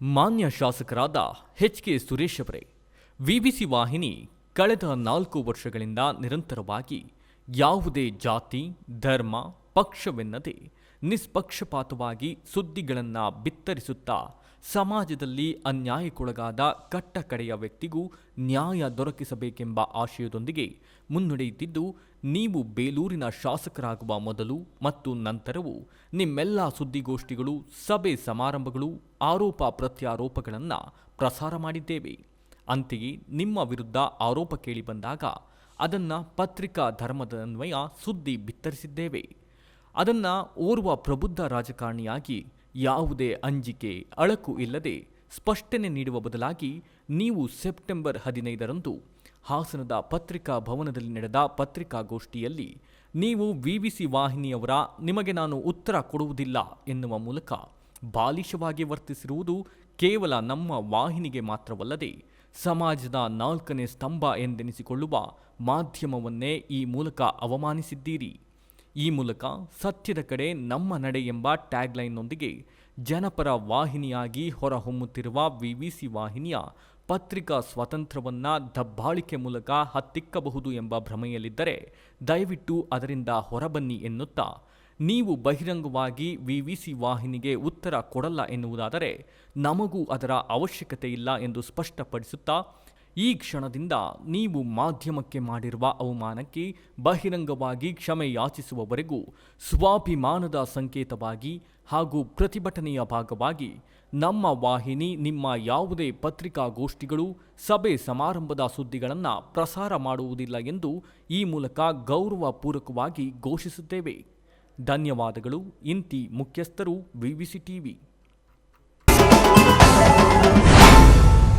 ಮಾನ್ಯ ಶಾಸಕರಾದ H K Suresh ಅವರೇ, ವಿಬಿಸಿ ವಾಹಿನಿ ಕಳೆದ ನಾಲ್ಕು ವರ್ಷಗಳಿಂದ ನಿರಂತರವಾಗಿ ಯಾವುದೇ ಜಾತಿ, ಧರ್ಮ, ಪಕ್ಷವೆನ್ನದೆ ನಿಷ್ಪಕ್ಷಪಾತವಾಗಿ ಸುದ್ದಿಗಳನ್ನು ಬಿತ್ತರಿಸುತ್ತಾ ಸಮಾಜದಲ್ಲಿ ಅನ್ಯಾಯಕ್ಕೊಳಗಾದ ಕಟ್ಟಕಡೆಯ ವ್ಯಕ್ತಿಗೂ ನ್ಯಾಯ ದೊರಕಿಸಬೇಕೆಂಬ ಆಶಯದೊಂದಿಗೆ ಮುನ್ನಡೆಯುತ್ತಿದ್ದು, ನೀವು ಬೇಲೂರಿನ ಶಾಸಕರಾಗುವ ಮೊದಲು ಮತ್ತು ನಂತರವೂ ನಿಮ್ಮೆಲ್ಲ ಸುದ್ದಿಗೋಷ್ಠಿಗಳು, ಸಭೆ ಸಮಾರಂಭಗಳು, ಆರೋಪ ಪ್ರತ್ಯಾರೋಪಗಳನ್ನು ಪ್ರಸಾರ ಮಾಡಿದ್ದೇವೆ. ಅಂತೆಯೇ ನಿಮ್ಮ ವಿರುದ್ಧ ಆರೋಪ ಕೇಳಿ ಬಂದಾಗ ಅದನ್ನು ಪತ್ರಿಕಾ ಧರ್ಮದನ್ವಯ ಸುದ್ದಿ ಬಿತ್ತರಿಸಿದ್ದೇವೆ. ಅದನ್ನು ಓರ್ವ ಪ್ರಬುದ್ಧ ರಾಜಕಾರಣಿಯಾಗಿ ಯಾವುದೇ ಅಂಜಿಕೆ, ಅಳಕು ಇಲ್ಲದೆ ಸ್ಪಷ್ಟನೆ ನೀಡುವ ಬದಲಾಗಿ ನೀವು ಸೆಪ್ಟೆಂಬರ್ ಹದಿನೈದರಂದು ಹಾಸನದ ಪತ್ರಿಕಾ ಭವನದಲ್ಲಿ ನಡೆದ ಪತ್ರಿಕಾಗೋಷ್ಠಿಯಲ್ಲಿ ನೀವು ವಿವಿಸಿ ವಾಹಿನಿಯವರ ನಿಮಗೆ ನಾನು ಉತ್ತರ ಕೊಡುವುದಿಲ್ಲ ಎನ್ನುವ ಮೂಲಕ ಬಾಲಿಶವಾಗಿ ವರ್ತಿಸಿರುವುದು ಕೇವಲ ನಮ್ಮ ವಾಹಿನಿಗೆ ಮಾತ್ರವಲ್ಲದೆ ಸಮಾಜದ ನಾಲ್ಕನೇ ಸ್ತಂಭ ಎಂದೆನಿಸಿಕೊಳ್ಳುವ ಮಾಧ್ಯಮವನ್ನೇ ಈ ಮೂಲಕ ಅವಮಾನಿಸಿದ್ದೀರಿ. ಈ ಮೂಲಕ ಸತ್ಯದ ಕಡೆ ನಮ್ಮ ನಡೆ ಎಂಬ ಟ್ಯಾಗ್ಲೈನ್ನೊಂದಿಗೆ ಜನಪರ ವಾಹಿನಿಯಾಗಿ ಹೊರಹೊಮ್ಮುತ್ತಿರುವ ವಿವಿಸಿ ವಾಹಿನಿಯ ಪತ್ರಿಕಾ ಸ್ವಾತಂತ್ರ್ಯವನ್ನ ದಬ್ಬಾಳಿಕೆ ಮೂಲಕ ಹತ್ತಿಕ್ಕಬಹುದು ಎಂಬ ಭ್ರಮೆಯಲ್ಲಿದ್ದರೆ ದಯವಿಟ್ಟು ಅದರಿಂದ ಹೊರಬನ್ನಿ ಎನ್ನುತ್ತಾ, ನೀವು ಬಹಿರಂಗವಾಗಿ ವಿವಿಸಿ ವಾಹಿನಿಗೆ ಉತ್ತರ ಕೊಡಲ್ಲ ಎನ್ನುವುದಾದರೆ ನಮಗೂ ಅದರ ಅವಶ್ಯಕತೆ ಇಲ್ಲ ಎಂದು ಸ್ಪಷ್ಟಪಡಿಸುತ್ತಾ ಈ ಕ್ಷಣದಿಂದ ನೀವು ಮಾಧ್ಯಮಕ್ಕೆ ಮಾಡಿರುವ ಅವಮಾನಕ್ಕೆ ಬಹಿರಂಗವಾಗಿ ಕ್ಷಮೆ ಯಾಚಿಸುವವರೆಗೂ ಸ್ವಾಭಿಮಾನದ ಸಂಕೇತವಾಗಿ ಹಾಗೂ ಪ್ರತಿಭಟನೆಯ ಭಾಗವಾಗಿ ನಮ್ಮ ವಾಹಿನಿ, ನಿಮ್ಮ ಯಾವುದೇ ಪತ್ರಿಕಾಗೋಷ್ಠಿಗಳು, ಸಭೆ ಸಮಾರಂಭದ ಸುದ್ದಿಗಳನ್ನು ಪ್ರಸಾರ ಮಾಡುವುದಿಲ್ಲ ಎಂದು ಈ ಮೂಲಕ ಗೌರವಪೂರ್ವಕವಾಗಿ ಘೋಷಿಸುತ್ತೇವೆ. ಧನ್ಯವಾದಗಳು. ಇಂತಿ ಮುಖ್ಯಸ್ಥರು ವಿವಿಸಿ ಟಿವಿ